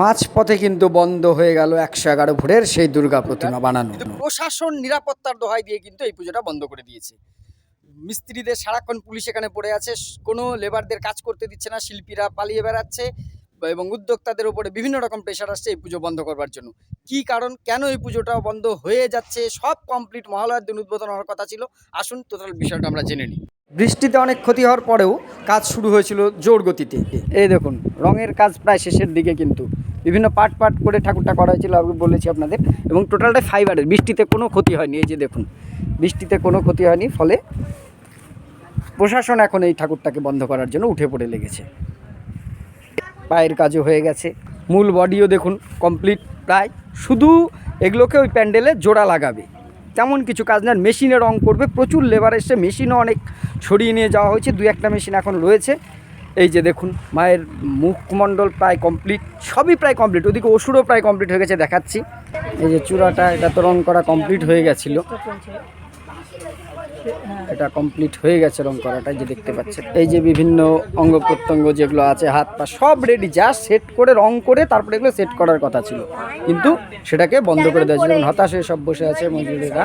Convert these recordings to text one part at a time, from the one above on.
মাঝপথে কিন্তু বন্ধ হয়ে গেল একশো এগারো ভোরের সেই দুর্গা প্রতিমা বানানো। প্রশাসন নিরাপত্তার দোহাই দিয়ে কিন্তু এই পুজোটা বন্ধ করে দিয়েছে। মিস্ত্রিদের সারাক্ষণ পুলিশ এখানে পড়ে আছে, কোনো লেবারদের কাজ করতে দিচ্ছে না, শিল্পীরা পালিয়ে বেড়াচ্ছে এবং উদ্যোক্তাদের উপরে বিভিন্ন রকম প্রেশার আসছে এই পুজো বন্ধ করবার জন্য। কি কারণ, কেন এই পুজোটা বন্ধ হয়ে যাচ্ছে? সব কমপ্লিট মহালয়ার দিন উদ্বোধন হওয়ার কথা ছিল। আসুন টোটাল বিষয়টা আমরা জেনে নিই। বৃষ্টিতে অনেক ক্ষতি হওয়ার পরেও কাজ শুরু হয়েছিল জোর গতিতে। এই দেখুন, রঙের কাজ প্রায় শেষের দিকে কিন্তু। বিভিন্ন পার্ট পার্ট করে ঠাকুরটা করা হয়েছিল, আমি বলেছি আপনাদের। এবং টোটালটাই ফাইবারের বৃষ্টিতে কোনো ক্ষতি হয়নি, এই যে দেখুন। বৃষ্টিতে কোনো ক্ষতি হয়নি, ফলে প্রশাসন এখন এই ঠাকুরটাকে বন্ধ করার জন্য উঠে পড়ে লেগেছে। পায়ের কাজও হয়ে গেছে। মূল বডিও দেখুন কমপ্লিট প্রায়। শুধু এগুলোকে ওই প্যান্ডেলে জোড়া লাগাবে। তেমন কিছু কাজ না মেশিনে রং করবে, প্রচুর লেবার এসে মেশিনও অনেক ছড়িয়ে নিয়ে যাওয়া হয়েছে। দু একটা মেশিন এখন রয়েছে। এই যে দেখুন, মায়ের মুখমণ্ডল প্রায় কমপ্লিট সবই প্রায় কমপ্লিট ওদিকে ওষুধও প্রায় কমপ্লিট হয়ে গেছে, দেখাচ্ছি। এই যে চূড়াটা, এটা তো রং করা কমপ্লিট হয়ে গেছিল। এটা কমপ্লিট হয়ে গেছে রং করাটা যে দেখতে পাচ্ছেন। এই যে বিভিন্ন অঙ্গ প্রত্যঙ্গ যেগুলো আছে, হাত পা সব রেডি জাস্ট সেট করে, রং করে তারপরে এগুলো সেট করার কথা ছিল। কিন্তু সেটাকে বন্ধ করে দেওয়া যেমন হতাশ হয়ে সব বসে আছে মজুরিরা।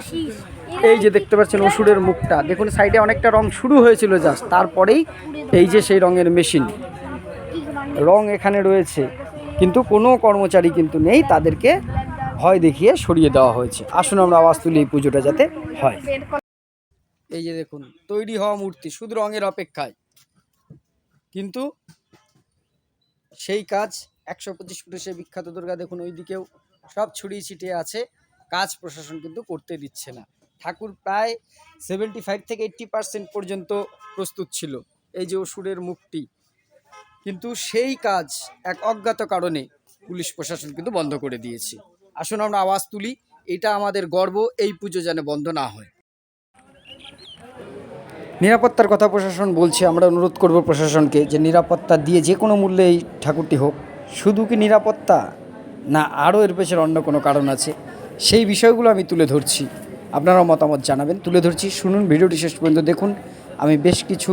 এই যে দেখতে পাচ্ছেন ওষুধের মুখটা। দেখুন, সাইডে অনেকটা রং শুরু হয়েছিল জাস্ট তারপরেই এই যে সেই রঙের মেশিন রং এখানে রয়েছে। কিন্তু কোনো কর্মচারী কিন্তু নেই তাদেরকে ভয় দেখিয়ে সরিয়ে দেওয়া হয়েছে। আসুন আমরা আওয়াজ তুলি এই পুজোটা যাতে হয়। এই যে দেখুন, তৈরি হওয়া মূর্তি, শুধু রঙের অপেক্ষায়। কিন্তু সেই কাজ একশো পঁচিশ ফুটে সে বিখ্যাত দুর্গা দেখুন ওই দিকেও সব ছড়িয়ে ছিটিয়ে আছে। কাজ প্রশাসন কিন্তু করতে দিচ্ছে না। ঠাকুর প্রায় সেভেন্টি ফাইভ থেকে এইট্টি পার্সেন্ট পর্যন্ত প্রস্তুত ছিল এই যে অসুরের মুখটি কিন্তু সেই কাজ এক অজ্ঞাত কারণে পুলিশ প্রশাসন কিন্তু বন্ধ করে দিয়েছে। আসুন আমরা আওয়াজ তুলি, এটা আমাদের গর্ব, এই পুজো যেন বন্ধ না হয়। নিরাপত্তার কথা প্রশাসন বলছে, আমরা অনুরোধ করব প্রশাসনকে যে নিরাপত্তা দিয়ে যে কোনো মূল্যে এই ঠাকুরটি হোক, শুধু কি নিরাপত্তা না আরও এর পেছনে অন্য কোনো কারণ আছে, সেই বিষয়গুলো আমি তুলে ধরছি। আপনারাও মতামত জানাবেন, তুলে ধরছি। শুনুন, ভিডিওটি শেষ পর্যন্ত দেখুন। আমি বেশ কিছু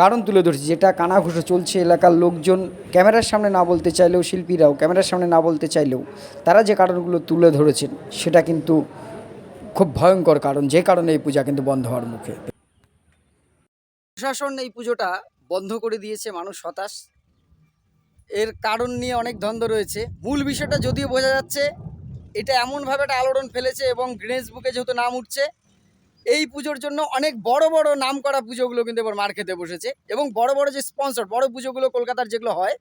কারণ তুলে ধরছি, যেটা কানাঘুষো চলছে এলাকার লোকজন ক্যামেরার সামনে না বলতে চাইলেও শিল্পীরাও ক্যামেরার সামনে না বলতে চাইলেও তারা যে কারণগুলো তুলে ধরেছেন, সেটা কিন্তু খুব ভয়ঙ্কর কারণ, যে কারণে এই পূজা কিন্তু বন্ধ হওয়ার মুখে। প্রশাসন এই পুজোটা বন্ধ করে দিয়েছে, মানুষ হতাশ। এর কারণ নিয়ে অনেক দ্বন্দ্ব রয়েছে। মূল বিষয়টা যদিও বোঝা যাচ্ছে, এটা এমনভাবে একটা আলোড়ন ফেলেছে এবং গ্রিনেস বুকে যেহেতু নাম উঠছে এই পুজোর জন্য অনেক বড় বড় নাম করা পুজোগুলো কিন্তু এবার মার খেতে বসেছে এবং বড় বড় যে স্পন্সর বড় পুজোগুলো কলকাতার যেগুলো হয়,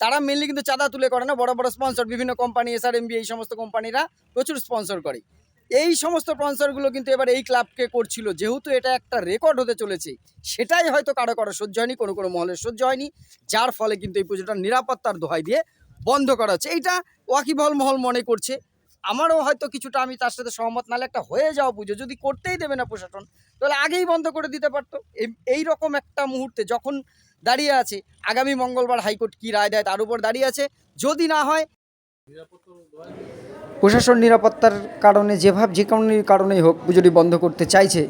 তারা মেনলি কিন্তু চাঁদা তুলে করে না, বড় বড় স্পন্সর বিভিন্ন কোম্পানি এসআর এমবি এই সমস্ত কোম্পানিরা প্রচুর স্পন্সর করে। এই সমস্ত স্পন্সরগুলো কিন্তু এবার এই ক্লাবকে করছিল, যেহেতু এটা একটা রেকর্ড হতে চলেছে, সেটাই হয়তো কারও কারও সহ্য হয়নি, কোনো কোনো মহলের সহ্য হয়নি, যার ফলে কিন্তু এই পুজোটা নিরাপত্তার দোহাই দিয়ে বন্ধ করা হচ্ছে। এইটা ওয়াকিবহল মহল মনে করছে আমারও হয়তো কিছুটা আমি তার সাথে সহমত, নাহলে একটা হয়ে যাওয়া পুজো। যদি করতেই দেবে না প্রশাসন, তাহলে আগেই বন্ধ করে দিতে পারতো। এই- রকম একটা মুহূর্তে যখন দাঁড়িয়ে আছে, আগামী মঙ্গলবার হাইকোর্ট কি রায় দেয় তার উপর দাঁড়িয়ে আছে। যদি না হয়, প্রশাসন নিরাপত্তার কারণে যেভাবে যে কোনো কারণেই হোক পুজোটি বন্ধ করতে চাইছে,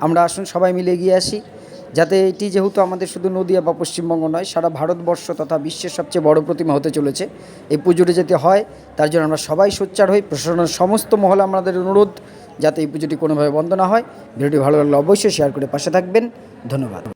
আমরা আসুন সবাই মিলে এগিয়ে আসি। যাতে এটি যেহেতু আমাদের শুধু নদীয়া বা পশ্চিমবঙ্গ নয়, সারা ভারতবর্ষ তথা বিশ্বের সবচেয়ে বড় প্রতিমা হতে চলেছে। এই পুজোটি যাতে হয়, তার জন্য আমরা সবাই সোচ্চার হই, প্রশাসনের সমস্ত মহলে আমাদের অনুরোধ, যাতে এই পুজোটি কোনোভাবে বন্ধ না হয়। ভিডিওটি ভালো লাগলে অবশ্যই শেয়ার করে পাশে থাকবেন। ধন্যবাদ।